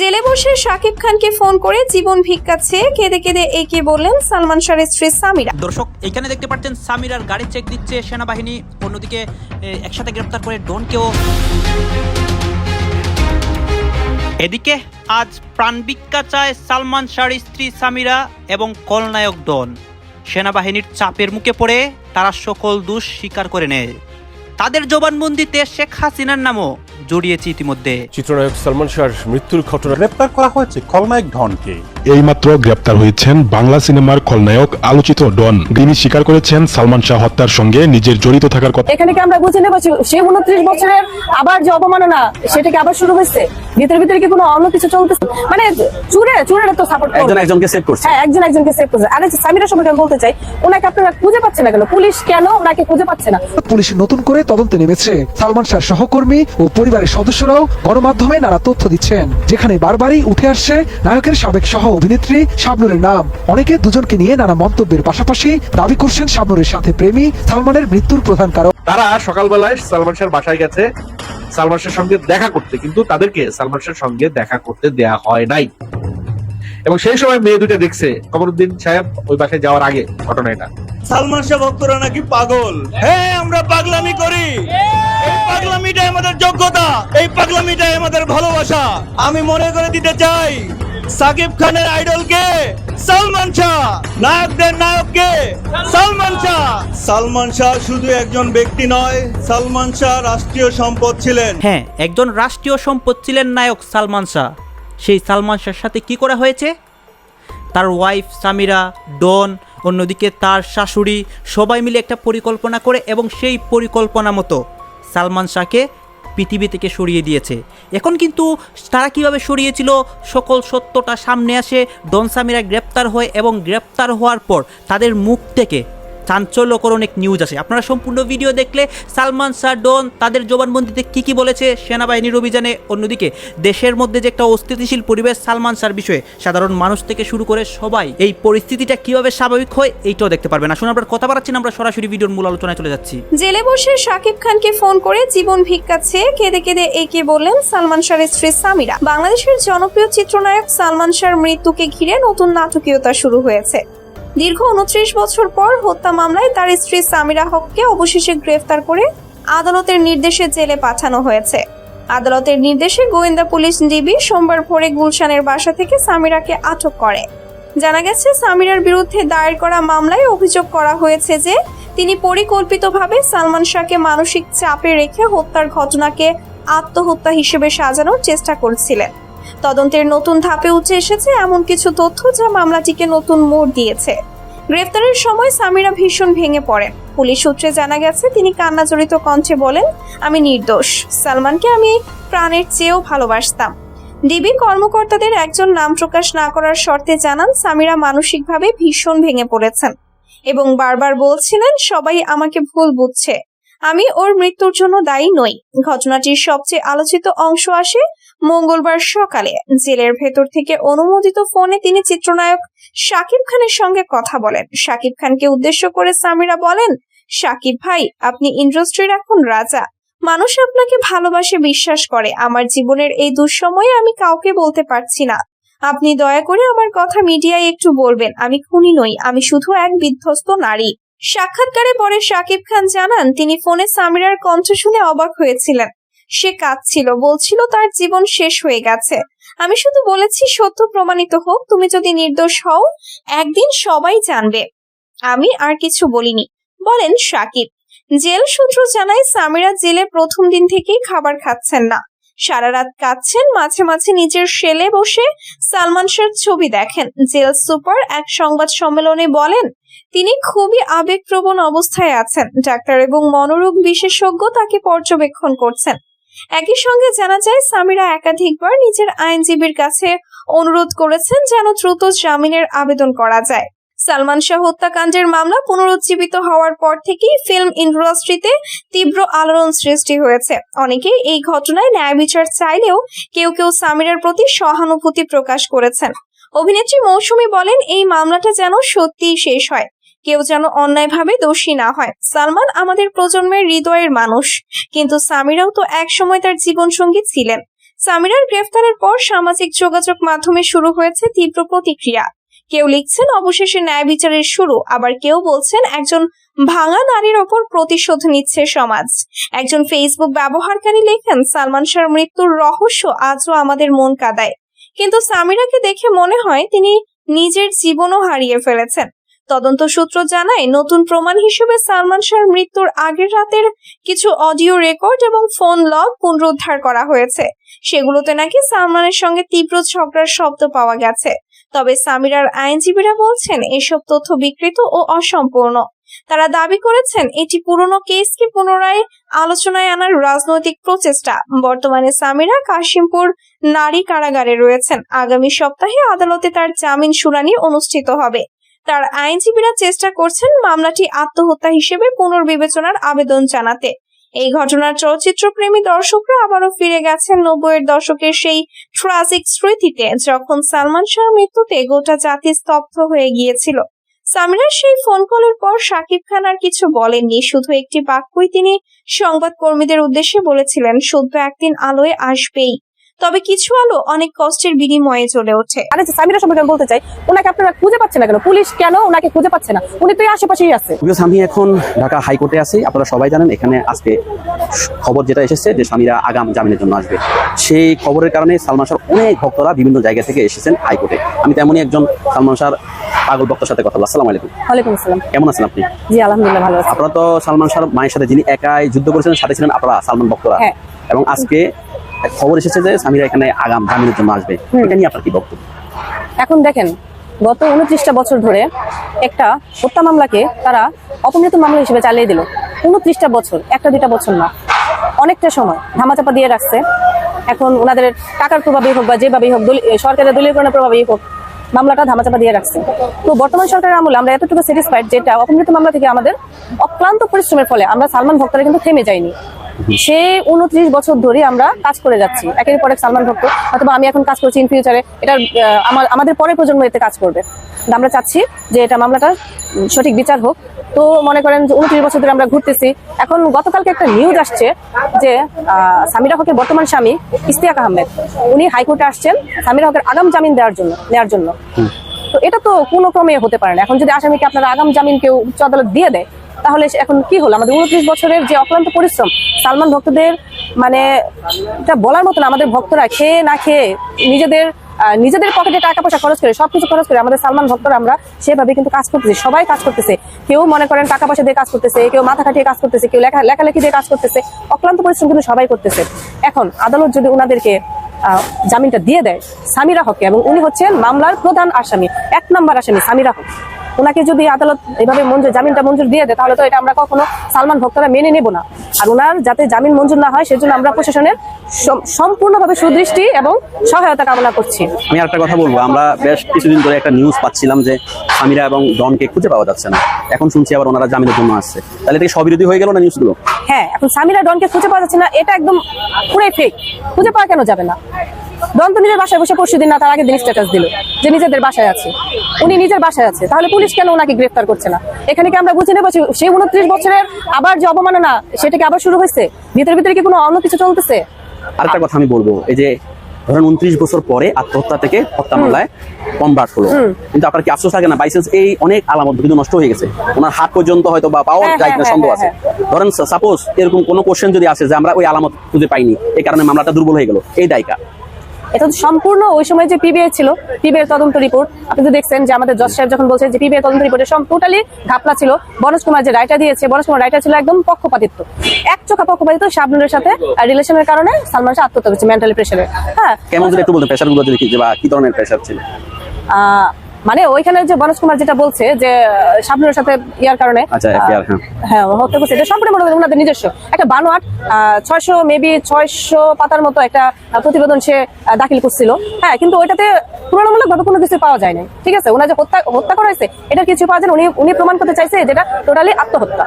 জেলে বসে শাকিব খানকে ফোন করে জীবন ভিক্ষা চেয়ে কেঁদে কেঁদে একে বললেন সালমান শাহের স্ত্রী সামিরা। দর্শক, এখানে দেখতে পাচ্ছেন সামিরার গাড়ি চেক দিচ্ছে সেনাবাহিনী। অন্যদিকে একসাথে গ্রেপ্তার করে ডনকেও এদিকে, আজ প্রাণভিক্ষা চায় সালমান শাহর স্ত্রী সামিরা এবং কলনায়ক ডন সেনাবাহিনীর চাপের মুখে পড়ে তারা সকল দোষ স্বীকার করে নেয়। তাদের জবানবন্দিতে শেখ হাসিনার নামও জড়িয়েছে ইতিমধ্যে। চিত্রনায়ক সালমান শাহর মৃত্যুর ঘটনা গ্রেপ্তার করা হয়েছে খলনায়ক ধনকে এইমাত্র গ্রেপ্তার হয়েছেন বাংলা সিনেমার খলনায়ক আলোচিত ডন। তিনি স্বীকার করেছেন সালমান শাহ হত্যার সঙ্গে নিজের জড়িত থাকার কথা। এখানে কি আমরা বুঝে নেব সে উনত্রিশ বছরের আবার যে অপমাননা সেটাকে আবার শুরু হয়েছে? ভিতরে ভিতরে কি কোনো অন্য কিছু চলতেছে? মানে চুরে চুরে তো সাপোর্ট একজন একজনকে সেভ করছে। হ্যাঁ একজন একজনকে সেভ করছে। আরে সামিরা সম্পর্কে আমি বলতে চাই ওনাকে আপনারা খুঁজে পাচ্ছেন না কেন? পুলিশ কেন ওনাকে খুঁজে পাচ্ছে না? পুলিশ নতুন করে তদন্তে নেমেছে। সালমান শাহ সহকর্মী ও পরিবারের সদস্যরাও গণমাধ্যমে নানা তথ্য দিচ্ছেন, যেখানে বারবারই উঠে আসছে নায়কের সাবেক সহ অভিনেত্রী শাবনুরের নাম। অনেকে দুজনকে নিয়ে নানা মন্তব্যের পাশাপাশি দাবি করছেন শাবনুরের সাথে প্রেমী সালমানের মৃত্যুর প্রধান কারণ। তারা সকালবেলায় সালমান শাহর বাসায় গেছে, সালমান শাহর সঙ্গে দেখা করতে, কিন্তু তাদেরকে সালমান শাহর সঙ্গে দেখা করতে দেয়া হয় নাই। এবং সেই সময় মেয়ে দুটো দেখছে, কমরুদ্দিন সাহেব ওই বাসায় যাওয়ার আগে ঘটনা এটা সালমান শাহ ভক্তরা নাকি পাগল? হ্যাঁ আমরা পাগলামি করি। এই পাগলামিটাই আমাদের যোগ্যতা, এই পাগলামিটাই আমাদের ভালোবাসা। আমি মনে করে দিতে চাই, সাকিব খানের আইডলকে সালমান শাহ, নায়কদের নায়ককে সালমান শাহ। সালমান শাহ শুধু একজন ব্যক্তি নয়, সালমান শাহ রাষ্ট্রীয় সম্পদ ছিলেন। হ্যাঁ একজন রাষ্ট্রীয় সম্পদ ছিলেন নায়ক সালমান শাহ। সেই সালমান শাহর সাথে কি করা হয়েছে? তার ওয়াইফ সামিরা ডন অন্যদিকে তার শাশুড়ি সবাই মিলে একটা পরিকল্পনা করে এবং সেই পরিকল্পনা মতো সালমান শাহকে পৃথিবী থেকে সরিয়ে দিয়েছে। এখন কিন্তু তারা কীভাবে সরিয়েছিল? সকল সত্যটা সামনে আসে। ডনসামিরা গ্রেপ্তার হয় এবং গ্রেপ্তার হওয়ার পর তাদের মুখ থেকে চাঞ্চল্যকর অনেক নিউজ আছে আপনারা সম্পূর্ণ ভিডিও দেখলে সালমান শাহ ডন তাদের জবানবন্দিতে কী কী বলেছে সেনাবাহিনীর অভিযানে। অন্যদিকে, দেশের মধ্যে যে একটা অস্থিতিশীল পরিবেশ সালমান শাহর বিষয়ে, সাধারণ মানুষ থেকে শুরু করে সবাই, এই পরিস্থিতিটা কীভাবে স্বাভাবিক হয় এইটাও দেখতে পারবেন। আসুন আমরা কথা বাড়াচ্ছি আমরা সরাসরি ভিডিওর মূল আলোচনায় চলে যাচ্ছি। জেলে বসে শাকিব খানকে ফোন করে জীবন ভিক্ষা চেয়ে কেঁদে কেঁদে একে বললেন সালমান শাহের স্ত্রী সামিরা। বাংলাদেশের জনপ্রিয় চিত্রনায়ক সালমান শাহর মৃত্যুকে ঘিরে নতুন নাটকীয়তা শুরু হয়েছে। দীর্ঘ উনত্রিশ বছর পর হত্যা মামলায় তার স্ত্রী সামিরা হককে অবশেষে গ্রেফতার করে আদালতের নির্দেশে জেলে পাঠানো হয়েছে। আদালতের নির্দেশে গোয়েন্দা পুলিশ ডিবি সোমবার ভোরে গুলশানের বাসা থেকে সামিরাকে আটক করে। জানা গেছে, সামিরার বিরুদ্ধে দায়ের করা মামলায় অভিযোগ করা হয়েছে যে তিনি পরিকল্পিতভাবে সালমান শাহকে মানসিক চাপে রেখে হত্যার ঘটনাকে আত্মহত্যা হিসেবে সাজানোর চেষ্টা করছিলেন। তদন্তের নতুন ধাপে উঠে এসেছে এমন কিছু তথ্য যা মামলাটিকে নতুন মোড় দিয়েছে। গ্রেফতারের সময় সামিরা ভীষণ ভেঙে পড়েন পুলিশ সূত্রে জানা গেছে, তিনি কান্নাজড়িত কণ্ঠে বলেন, আমি নির্দোষ। সালমানকে আমি প্রাণের চেয়েও ভালোবাসতাম। ডিবি কর্মকর্তাদের একজন নাম প্রকাশ না করার শর্তে জানান, সামিরা মানসিকভাবে ভীষণ ভেঙে পড়েছেন এবং বারবার বলছিলেন, সবাই আমাকে ভুল বুঝছে। আমি ওর মৃত্যুর জন্য দায়ী নই। ঘটনাটির সবচেয়ে আলোচিত অংশ আসে মঙ্গলবার সকালে জেলের ভেতর থেকে অনুমোদিত ফোনে তিনি চিত্রনায়ক শাকিব খানের সঙ্গে কথা বলেন। শাকিব খানকে উদ্দেশ্য করে সামিরা বলেন, শাকিব ভাই, আপনি ইন্ডাস্ট্রির এখন রাজা। মানুষ আপনাকে ভালোবাসে, বিশ্বাস করে। আমার জীবনের এই দুঃসময়ে আমি কাউকে বলতে পারছি না। আপনি দয়া করে আমার কথা মিডিয়ায় একটু বলবেন। আমি খুনি নই, আমি শুধু এক বিধ্বস্ত নারী। সাক্ষাৎকারে পরে শাকিব খান জানান, তিনি ফোনে সামিরার কণ্ঠ শুনে অবাক হয়েছিলেন। সে কাঁদছিল, বলছিল, তার জীবন শেষ হয়ে গেছে। আমি শুধু বলেছি, সত্য প্রমাণিত হোক, তুমি যদি নির্দোষ হও, একদিন সবাই জানবে। আমি আর কিছু বলিনি। বলেন সাকিব। জেল সূত্র জানায়, সামিরা জেলে প্রথম দিন থেকেই খাবার খাচ্ছেন না। সারা রাত কাঁদছেন, মাঝে মাঝে নিজের সেলে বসে সালমান শাহর ছবি দেখেন। জেল সুপার এক সংবাদ সম্মেলনে বলেন, তিনি খুবই আবেগপ্রবণ অবস্থায় আছেন। ডাক্তার এবং মনোরোগ বিশেষজ্ঞ তাকে পর্যবেক্ষণ করছেন। একই সঙ্গে জানা যায়, সামিরা একাধিকবার নিজের আইনজীবীর কাছে অনুরোধ করেছেন যেন দ্রুত জামিনের আবেদন করা যায়। সালমান শাহ হত্যাকাণ্ডের মামলা পুনরুজ্জীবিত হওয়ার পর থেকেই ফিল্ম ইন্ডাস্ট্রিতে তীব্র আলোড়ন সৃষ্টি হয়েছে। অনেকে এই ঘটনায় ন্যায় বিচার চাইলেও কেউ কেউ সামিরার প্রতি সহানুভূতি প্রকাশ করেছেন। অভিনেত্রী মৌসুমী বলেন, এই মামলাটা যেন সত্যিই শেষ হয়। কেউ যেন অন্যায়ভাবে দোষী না হয়। সালমান আমাদের প্রজন্মের হৃদয়ের মানুষ। কিন্তু সামিরাও তো এক সময় তার জীবন সঙ্গী ছিলেন। সামিরার গ্রেফতারের পর সামাজিক যোগাযোগ মাধ্যমে শুরু হয়েছে তীব্র প্রতিক্রিয়া। কেউ লিখছেন, অবশেষে ন্যায় বিচারের শুরু। আবার কেউ বলছেন, একজন ভাঙা নারীর ওপর প্রতিশোধ নিচ্ছে সমাজ। একজন ফেসবুক ব্যবহারকারী লেখেন, সালমান শাহর মৃত্যুর রহস্য আজও আমাদের মন কাদায়। কিন্তু সামিরাকে দেখে মনে হয় তিনি নিজের জীবনও হারিয়ে ফেলেছেন। তদন্ত সূত্র জানায়, নতুন প্রমাণ হিসেবে সালমান শাহর মৃত্যুর আগের রাতের কিছু অডিও রেকর্ড এবং ফোন লগ পুনরুদ্ধার করা হয়েছে। সেগুলোতে নাকি সালমানের সঙ্গে তীব্র ঝগড়ার শব্দ পাওয়া গেছে। তবে সামিরার আইনজীবীরা বলছেন, এসব তথ্য বিকৃত ও অসম্পূর্ণ। তারা দাবি করেছেন, এটি পুরনো কেসকে পুনরায় আলোচনায় আনার রাজনৈতিক প্রচেষ্টা। বর্তমানে সামিরা কাশিমপুর নারী কারাগারে রয়েছেন। আগামী সপ্তাহে আদালতে তার জামিন শুনানি অনুষ্ঠিত হবে। তার আইনজীবীরা চেষ্টা করছেন মামলাটি আত্মহত্যা হিসেবে পুনর্বিবেচনার আবেদন জানাতে। এই ঘটনার চলচ্চিত্র প্রেমী দর্শকরা আবারও ফিরে গেছেন নব্বইয়ের দশকের সেই ট্রাজিক স্মৃতিতে, যখন সালমান শাহর মৃত্যুতে গোটা জাতি স্তব্ধ হয়ে গিয়েছিল। সামিরার সেই ফোন কলের পর শাকিব খান আর কিছু বলেননি। শুধু একটি বাক্যই তিনি সংবাদ কর্মীদের উদ্দেশ্যে বলেছিলেন সদ্য একদিন আলোয় আসবেই। তবে কিছু আলো অনেক কষ্টের বিনিময়ে চলে ওঠে। আরে সামিরা সম্পর্কে আমি বলতে চাই ওনাকে আপনারা খুঁজে পাচ্ছেন না কেন? পুলিশ কেন ওনাকে খুঁজে পাচ্ছে না? উনি তো আশেপাশেই আছে। আমি এখন ঢাকা হাইকোর্টে আছি আপনারা সবাই জানেন এখানে আজকে খবর যেটা এসেছে যে স্বামীরা আগাম জামিনের জন্য আসবে। সেই খবরের কারণে সালমান শাহর অনেক ভক্তরা বিভিন্ন জায়গা থেকে এসেছেন হাইকোর্টে। আমি তেমনই একজন সালমান শাহর পাগল ভক্তের সাথে কথা বললাম। আসসালামু আলাইকুম। ওয়ালাইকুম আসসালাম। কেমন আছেন আপনি? জি আলহামদুলিল্লাহ ভালো আছি। আপনারা তো সালমান শাহর মায়ের সাথে যিনি একাই যুদ্ধ করেছিলেন সাথে ছিলেন আপনারা সালমান ভক্তরা। হ্যাঁ। এবং আজকে খবর এসেছে যে স্বামীরা এখানে আগাম জামিনের জন্য আসবে। এটা নিয়ে আপনার কি বক্তব্য? এখন দেখেন গত উনত্রিশটা বছর ধরে একটা হত্যা মামলাকে তারা অপমৃত্যু মামলা হিসেবে চালিয়ে দিল। উনত্রিশটা বছর একটা দুইটা বছর না। অনেকটা সময় ধামাচাপা দিয়ে রাখছে। এখন ওনাদের টাকার প্রভাবেই হোক বা যেভাবেই হোক সরকারের দলীয়করণের প্রভাবেই হোক মামলাটা ধামাচাপা দিয়ে রাখছে। তো বর্তমান সরকারের আমলে আমরা এতটুকু স্যাটিসফাইড যেটা অপমৃত্যু মামলা থেকে আমাদের অক্লান্ত পরিশ্রমের ফলে আমরা সালমান ভক্তরা কিন্তু থেমে যাইনি। সে উনত্রিশ বছর ধরে আমরা কাজ করে যাচ্ছি। একের পর এক সালমান ভক্ত অথবা আমি এখন কাজ করছি ইন ফিউচারে এটা আমাদের পরের প্রজন্ম এতে কাজ করবে। আমরা চাচ্ছি যে এটা মামলাটার উম, সঠিক বিচার হোক। তো মনে করেন যে উনত্রিশ বছর ধরে আমরা ঘুরতেছি। এখন গতকালকে একটা নিউজ আসছে যে আহ, সামিরা হকের বর্তমান স্বামী ইস্তিয়াক আহমেদ। উনি হাইকোর্টে আসছেন সামিরা হকের আগাম জামিন দেওয়ার জন্য নেওয়ার জন্য। তো এটা তো কোনো ক্রমে হতে পারে না। এখন যদি আসামিকে আপনারা আগাম জামিন কেউ উচ্চ আদালত দিয়ে দেয় তাহলে এখন কি হলো? আমাদের উনত্রিশ বছরের যে অক্লান্ত পরিশ্রম, সালমান ভক্তদের মানে এটা বলার মতো না, আমাদের ভক্তরা খেয়ে না খেয়ে নিজেদের নিজেদের পকেটে টাকা পয়সা খরচ করে, সবকিছু খরচ করে আমাদের সালমান ভক্তরা আমরা সেভাবে কিন্তু কাজ করতেছি, সবাই কাজ করতেছে। কেউ মনে করেন টাকা পয়সা দিয়ে কাজ করতেছে, কেউ মাথা খাটিয়ে কাজ করতেছে, কেউ লেখা, লেখালেখি দিয়ে কাজ করতেছে, অক্লান্ত পরিশ্রম কিন্তু সবাই করতেছে। এখন আদালত যদি ওনাদেরকে জামিনটা দিয়ে দেয়, সামিরা হককে এবং উনি হচ্ছেন মামলার প্রধান আসামি, এক নম্বর আসামি সামিরা হক। ওনাকে যদি আদালত এভাবে মঞ্জুর জামিনটা মঞ্জুর দিয়ে দেয় তাহলে তো এটা আমরা কখনো সালমান ভক্তরা মেনে নেব না। আর ওনার যাতে জামিন মঞ্জুর না হয় সেজন্য আমরা প্রশাসনের সম- সম্পূর্ণভাবে সুদৃষ্টি এবং সহায়তা কামনা করছি। আমি আরেকটা কথা বলব আমরা বেশ কিছুদিন ধরে একটা নিউজ পাচ্ছিলাম যে স্বামীরা এবং ডনকে খুঁজে পাওয়া যাচ্ছে না। এখন শুনছি আবার ওনারা জামিনের জন্য আসছে। তাহলে এটা কি স্ববিরোধী হয়ে গেল না নিউজগুলো হ্যাঁ এখন সামিরা ডনকে খুঁজে পাওয়া যাচ্ছে না এটা একদম পুরাই ফেক খুঁজে পাওয়া কেন যাবে না? ডন তো নিজের বাসায় বসে পরশু দিন না তার আগের দিন স্ট্যাটাস দিল যে নিজেদের বাসায় আছে। উনি নিজের বাসায় আছে। তাহলে পুলিশ কেন ওনাকে গ্রেফতার করছে না? এখানে কি আমরা বুঝে নেব সেই উনত্রিশ বছরের আবার যে অবমাননা সেটা কি আবার শুরু হয়েছে? ভিতরে ভিতরে কি কোনো অন্য কিছু চলতেছে? আরেকটা কথা আমি বলব এই যে ধরেন উনত্রিশ বছর পরে আত্মহত্যা থেকে হত্যা মামলায় কনভার্ট হলো। কিন্তু আপনার কি আফসোস লাগে না? বাইসেন্স এই অনেক আলামত কিন্তু নষ্ট হয়ে গেছে। ওনার হাত পর্যন্ত হয়তো বা পাওয়া হ্যাঁ, যায় কিনা হ্যাঁ, সন্দেহ হ্যাঁ, আছে ধরেন সাপোজ এরকম কোনো কোশ্চেন যদি আসে যে আমরা ওই আলামত খুঁজে পাইনি এই কারণে মামলাটা দুর্বল হয়ে গেল এই দায়িকা। এটা তো সম্পূর্ণ ওই সময় যে পিবিআই ছিল পিবিআই তদন্ত রিপোর্ট আপনি তো দেখছেন যে আমাদের জজ সাহেব যখন বলছেন যে পিবিআই তদন্ত রিপোর্টে সব টোটালি ঘাপলা ছিল বনজ কুমার যে রায়টা দিয়েছে বনজ কুমার রায়টা ছিল একদম পক্ষপাতিত্ব। এক চোখা পক্ষপাতিত্ব শাবনুরের সাথে রিলেশনের কারণে সালমান শাহ আত্মহত্যা করেছে মেন্টালি প্রেশারে হ্যাঁ কেমন যদি একটু বলতে প্রেশারগুলো দেখি যে বা কি ধরনের প্রেশার ছিল? মানে ওইখানে যে বনজ কুমার যেটা বলছে যে শাবনুরের সাথে ইয়ার কারণে আচ্ছা, হ্যাঁ। হ্যাঁ হত্যা করছে। এটা সম্পূর্ণ মনে ওনাদের নিজস্ব। একটা বানোয়াট ছয়শো মেবি ছয়শো পাতার মতো একটা প্রতিবেদন সে দাখিল করছিল। হ্যাঁ কিন্তু ওইটাতে তুলনামূলক ভাবে কোনো কিছু পাওয়া যায় নাই ঠিক আছে? ওনার যে হত্যা হত্যা করা হয়েছে এটার কিছু পাওয়া যায়। উনি উনি প্রমাণ করতে চাইছে যেটা টোটালি আত্মহত্যা।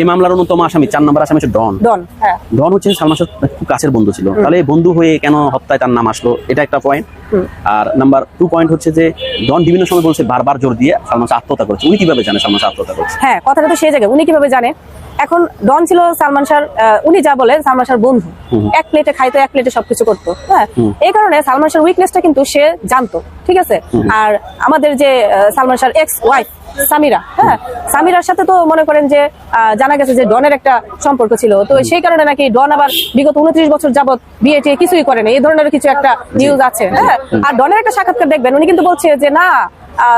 এই মামলার অন্যতম আসামি চার নম্বর আসামি হচ্ছে ডন। ডন হ্যাঁ। ডন হচ্ছে সালমান খুব কাছের বন্ধু ছিল। তাহলে বন্ধু হয়ে কেন হত্যায় তার নাম আসলো? এটা একটা পয়েন্ট আর নাম্বার টু পয়েন্ট হচ্ছে যে ডন বিভিন্ন সময় বলছে বারবার জোর দিয়ে সালমান শাহ আত্মহত্যা করছে। উনি কীভাবে জানে সালমান শাহ আত্মহত্যা করছে? হ্যাঁ কথাটা তো সেই জায়গায়। উনি কীভাবে জানে? এখন ডন ছিল সালমান শাহ উনি যা বলেন সালমান শাহর বন্ধু। এক প্লেটে খাইতো এক প্লেটে সবকিছু করতো হ্যাঁ? এই কারণে সালমান শাহর উইকনেসটা কিন্তু সে জানতো ঠিক আছে? আর আমাদের যে সালমান শাহর এক্স ওয়াইফ সামিরা হ্যাঁ? সামিরার সাথে তো মনে করেন যে জানা গেছে যে ডনের একটা সম্পর্ক ছিল। তো সেই কারণে নাকি ডন আবার বিগত উনত্রিশ বছর যাবত বিয়ে টিয়ে কিছুই করেনি এই ধরনের কিছু একটা নিউজ আছে হ্যাঁ? আর ডনের একটা সাক্ষাৎকার দেখবেন উনি কিন্তু বলছে যে না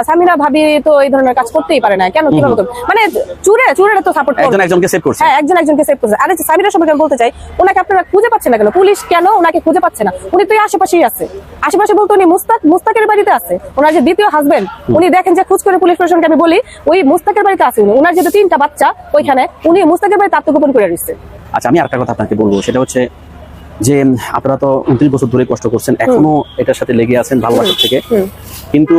সামিরা ভাবি তো এই ধরনের কাজ করতেই পারে না। কেন? কীভাবে করবে? মানে চুরে চুরে তো সাপোর্ট একজন একজনকে সেভ করছে। হ্যাঁ একজন একজনকে সেভ করছে। আরে সামিরা সম্পর্কে বলতে চাই ওনাকে আপনারা খুঁজে পাচ্ছেন না কেন? পুলিশ কেন ওনাকে খুঁজে পাচ্ছে না? উনি তো আশেপাশেই আছে। আশেপাশে বলতে উনি মুস্তাক মুস্তাকের বাড়িতে আছে। ওনার যে দ্বিতীয় হাজবেন্ড উনি দেখেন যে খুঁজ করে পুলিশ প্রশাসনকে আমি বলি ওই মুস্তাকের বাড়িতে আছে উনি। ওনার যেহেতু তিনটা বাচ্চা ওইখানে উনি মুস্তাকের বাড়িতে আত্মগোপন করে রয়েছে। আচ্ছা আমি আরেকটা কথা আপনাকে বলব। সেটা হচ্ছে যে আপনারা তো উনত্রিশ বছর ধরে কষ্ট করছেন এখনও এটার সাথে লেগে আছেন ভালোবাসার থেকে। কিন্তু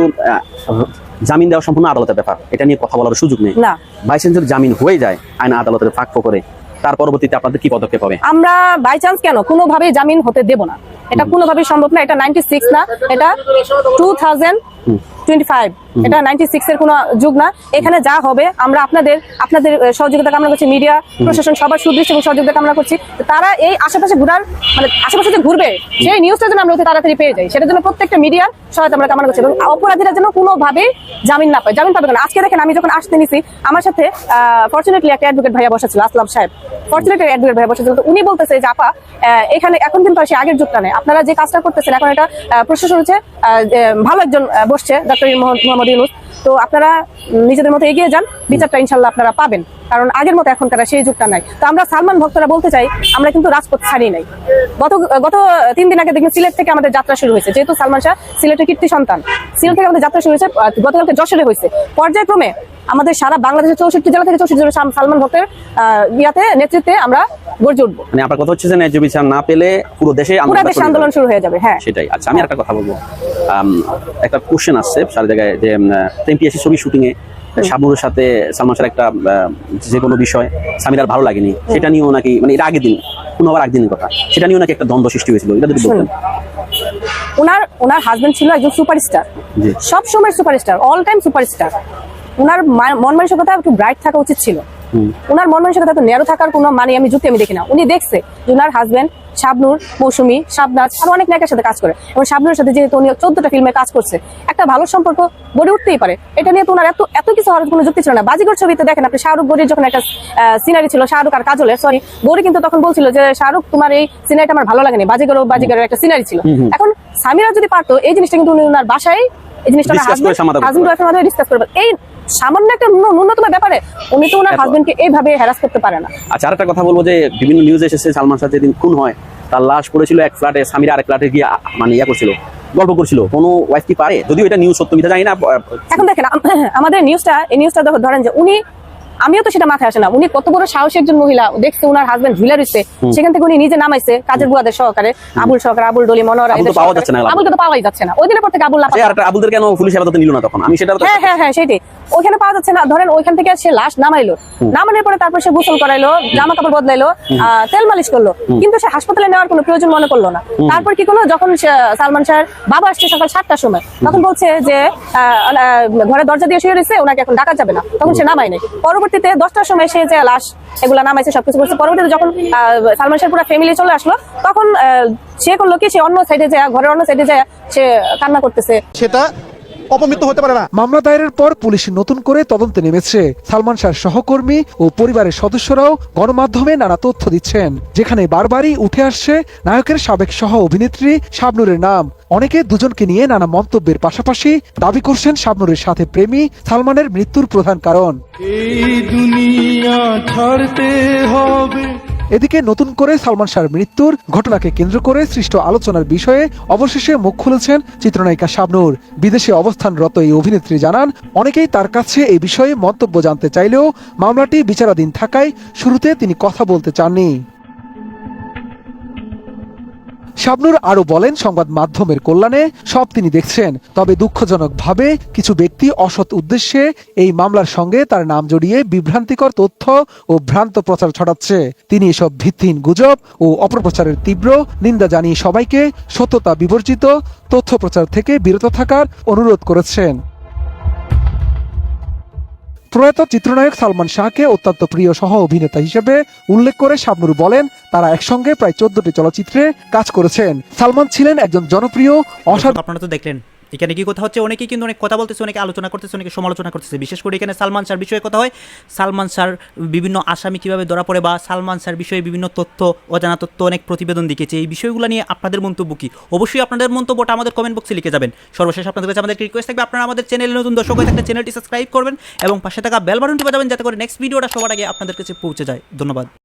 জামিন দেওয়া সম্পূর্ণ আদালতের ব্যাপার। এটা নিয়ে কথা বলার সুযোগ নেই। না। বাইসেন্স যদি জামিন হয়ে যায় আইন আদালতের ফাঁক করে তার পরবর্তীতে আপনাদের কি পদক্ষেপ হবে? আমরা বাই চান্স কেন? কোনোভাবেই জামিন হতে দেব না। এটা কোনোভাবেই সম্ভব না। এটা নাইনটি সিক্স না। এটা টু থাউজেন্ড টোয়েন্টি ফাইভ এটা নাইনটি সিক্স এর কোনো যুগ না। এখানে যা হবে আমরা আপনাদের আপনাদের সহযোগিতা কামনা করছি। মিডিয়া প্রশাসন সবার সুদৃষ্টি এবং সহযোগিতা কামনা করছি। তারা এই আশেপাশে ঘুরার মানে আশেপাশে যে ঘুরবে সেই নিউজটা যেন আমরা অতি তাড়াতাড়ি পেয়ে যাই। সেটার জন্য প্রত্যেকটা মিডিয়ার সহায়তা আমরা কামনা করছি। এবং অপরাধীরা যেন কোনোভাবেই জামিন না পায়। জামিন পাবে কেন? আজকে দেখেন আমি যখন আসতে নিছি আমার সাথে ফর্চুনেটলি একটা অ্যাডভোকেট ভাইয়া বসা ছিল আসলাম সাহেব। ফর্চুনেটলি অ্যাডভোকেট ভাইয়া বসেছিল তো উনি বলতেছে যে আপা এখানে এখন কিন্তু সে আগের যুগটা নেই। আপনারা যে কাজটা করতেছেন এখন এটা প্রশাসন হচ্ছে আহ, ভালো একজন বসছে। ডক্টর মোহাম্মদ ইউনুস। তো আপনারা নিজেদের মতো এগিয়ে যান বিচারটা ইনশাল্লাহ আপনারা পাবেন। কারণ আগের মতো এখন তারা সেই যুগটা নাই। তো আমরা সালমান ভক্তরা বলতে চাই আমরা কিন্তু রাজপথ ছাড়ি নাই। গত গত তিন দিন আগে দেখবেন সিলেট থেকে আমাদের যাত্রা শুরু হয়েছে। যেহেতু সালমান শাহ সিলেটের কীর্তি সন্তান। সিলেট থেকে আমাদের যাত্রা শুরু হয়েছে গতকালকে যশোরে হয়েছে। পর্যায়ক্রমে আমাদের সারা বাংলাদেশের চৌষট্টি জেলা থেকে চৌষট্টি জেলা সালমান ভক্তের ইয়াতে নেতৃত্বে আমরা গর্জে উঠবো। মানে আপনার কথা হচ্ছে যে ন্যায্য বিচার না পেলে পুরো দেশে পুরো আন্দোলনটা দেশে আন্দোলন শুরু হয়ে যাবে হ্যাঁ। সেটাই। আচ্ছা আমি একটা কথা বলব। আম, একটা কোশ্চেন আসছে সারা জায়গায় যে এমপিএসসি ছবি শুটিং এ সাথে সালমান শাহের একটা যে কোনো বিষয় সামিরার ভালো লাগেনি সেটা নিয়েও নাকি মানে এটা আগের দিন কোনো আবার আগের দিনের কথা সেটা নিয়েও নাকি একটা দ্বন্দ্ব সৃষ্টি হয়েছিল এটা যদি বলতেন। ওনার ওনার হাজবেন্ড ছিল একজন সুপারস্টার জি। সব সময় সুপারস্টার অল টাইম সুপারস্টার ওনার মন মানসিকতা একটু ব্রাইট থাকা উচিত ছিল। ওনার মন মানসিকতা তো ন্যারো থাকার কোনো মানে আমি যুক্তি আমি দেখি না। উনি দেখছে যে ওনার হাজবেন্ড শাবনুর মৌসুমী শাবনাজ আর অনেক নায়কের সাথে কাজ করে। এবং শাবনুরের সাথে যেহেতু উনি চোদ্দটা ফিল্মে কাজ করছে একটা ভালো সম্পর্ক গড়ে উঠতেই পারে। এটা নিয়ে তো ওনার এত এত কিছু হওয়ার কোনো যুক্তি ছিল না। বাজিগর ছবিতে দেখেন আপনি শাহরুখ গরির যখন একটা সিনারি ছিল শাহরুখ আর কাজলের সরি গৌরী কিন্তু তখন বলছিল যে শাহরুখ তোমার এই সিনারিটা আমার ভালো লাগেনি। বাজিগর ও বাজিগরের একটা সিনারি ছিল। এখন সামিরা যদি পারতো এই জিনিসটা কিন্তু উনি ওনার বাসায় এই জিনিসটা হাজবেন্ড ওয়াইফের মাধ্যমে ডিসকাস করবে। এই সামান্য একটা ন্যূনতম ব্যাপারে উনি তো ওনার হাজবেন্ডকে এইভাবে হ্যারাস করতে পারে না। আচ্ছা আরেকটা কথা বলব যে বিভিন্ন নিউজ এসেছে সালমান শাহ যেদিন খুন হয় তার লাশ পড়েছিল এক ফ্ল্যাটে স্বামীরা আরেক ফ্ল্যাটে গিয়ে মানে ইয়া করছিল গল্প করছিল। কোনো ওয়াইফ কি পারে? যদিও এটা নিউজ সত্য মিথ্যা জানি না এখন দেখেন আম- আমাদের নিউজটা এই নিউজটা ধরেন যে উনি আমিও তো সেটা মাথায় আসে না। উনি কত বড় সাহসী একজন মহিলা। দেখছে ওনার হাজবেন্ড ঝুলে রয়েছে সেখান থেকে উনি নিজে নামাইছে কাজের বুয়াদের সহকারে। আবুল সহকারে আবুল ডলি মনোরা আবুল এদের পাওয়া যাচ্ছে না, আবুলকে তো পাওয়াই যাচ্ছে না। ওই দিনের পর থেকে আবুল লাফা আর আবুলদের কেন পুলিশ হেফাজতে নিল না তখন? আমি সেটা হ্যাঁ হ্যাঁ হ্যাঁ সেটাই। ওইখানে পাওয়া যাচ্ছে না। ধরেন ওইখান থেকে সে লাশ নামাইলো। নামানোর পরে তারপর সে গোসল করাইলো জামা কাপড় বদলাইলো তেল মালিশ করল। কিন্তু সে হাসপাতালে নেওয়ার কোনো প্রয়োজন মনে করল না। তারপর কি করল? যখন সালমান শাহের বাবা আসছে সকাল সাতটার সময় তখন বলছে যে ঘরে দরজা দিয়ে শুয়ে রয়েছে ওনাকে এখন ডাকা যাবে না। তখন সে নামায় নাই। পরবর্তীতে দশটার সময় সে যে লাশ এগুলা নামাইছে সবকিছু করছে পরবর্তীতে যখন সালমান শাহের পুরো ফ্যামিলি চলে আসলো তখন সে করল কি সে অন্য সাইডে যায় ঘরের অন্য সাইডে যায় সে কান্না করতেছে। সেটা অপমৃত্যু হতে পারে না। মামলা দায়েরের পর পুলিশ নতুন করে তদন্তে নেমেছে। সালমান শাহর সহকর্মী ও পরিবারের সদস্যরাও গণমাধ্যমে নানা তথ্য দিচ্ছেন যেখানে বারবারই উঠে আসছে নায়কের সাবেক সহ অভিনেত্রী শাবনুরের নাম। অনেকে দুজনকে নিয়ে নানা মন্তব্যের পাশাপাশি দাবি করছেন শাবনুরের সাথে প্রেমী সালমানের মৃত্যুর প্রধান কারণ। এই দুনিয়া ছাড়তে হবে। এদিকে নতুন করে সালমান শাহর মৃত্যুর ঘটনাকে কেন্দ্র করে সৃষ্ট আলোচনার বিষয়ে অবশেষে মুখ খুলেছেন চিত্রনায়িকা শাবনূর। বিদেশে অবস্থানরত এই অভিনেত্রী জানান অনেকেই তার কাছে এই বিষয়ে মন্তব্য জানতে চাইলেও মামলাটি বিচারাধীন থাকায় শুরুতে তিনি কথা বলতে চাননি। শাবনুর আরও বলেন, সংবাদ মাধ্যমের কল্যাণে সব তিনি দেখছেন। তবে দুঃখজনকভাবে কিছু ব্যক্তি অসৎ উদ্দেশ্যে এই মামলার সঙ্গে তার নাম জড়িয়ে বিভ্রান্তিকর তথ্য ও ভ্রান্ত প্রচার ছড়াচ্ছে। তিনি এসব ভিত্তিহীন গুজব ও অপপ্রচারের তীব্র নিন্দা জানিয়ে সবাইকে সত্যতা বিবর্জিত তথ্য প্রচার থেকে বিরত থাকার অনুরোধ করেছেন। প্রয়াত চিত্রনায়ক সালমান শাহকে অত্যন্ত প্রিয় সহ অভিনেতা হিসেবে উল্লেখ করে শাবনুর বলেন, তারা একসঙ্গে প্রায় চোদ্দটি চলচ্চিত্রে কাজ করেছেন। সালমান ছিলেন একজন জনপ্রিয়, অসাধারণ আপনারা তো দেখলেন। এখানে কি কথা হচ্ছে? অনেকেই কিন্তু অনেক কথা বলতেছে, অনেকে আলোচনা করতেছে, অনেকে সমালোচনা করতেছে। বিশেষ করে এখানে সালমান শাহর বিষয়ে কথা হয়। সালমান শাহর বিভিন্ন আসামি কীভাবে ধরা পড়ে বা সালমান শাহর বিষয়ে বিভিন্ন তথ্য, অজানা তথ্য, অনেক প্রতিবেদন দিকেছে এই বিষয়গুলো নিয়ে আপনাদের মন্তব্য কি? অবশ্যই আপনাদের মন্তব্যটা আমাদের কমেন্ট বক্সে লিখে যাবেন। সর্বশেষ আপনাদের কাছে আমাদের রিকোয়েস্ট থাকবে, আপনারা আমাদের চ্যানেলে নতুন দর্শক হয়ে থাকলে চ্যানেলটি সাবস্ক্রাইব করবেন এবং পাশে থাকা বেল বাটনটি বাজাবেন যাতে করে নেক্সট ভিডিওটা সবার আগে আপনাদের কাছে পৌঁছে যায়। ধন্যবাদ।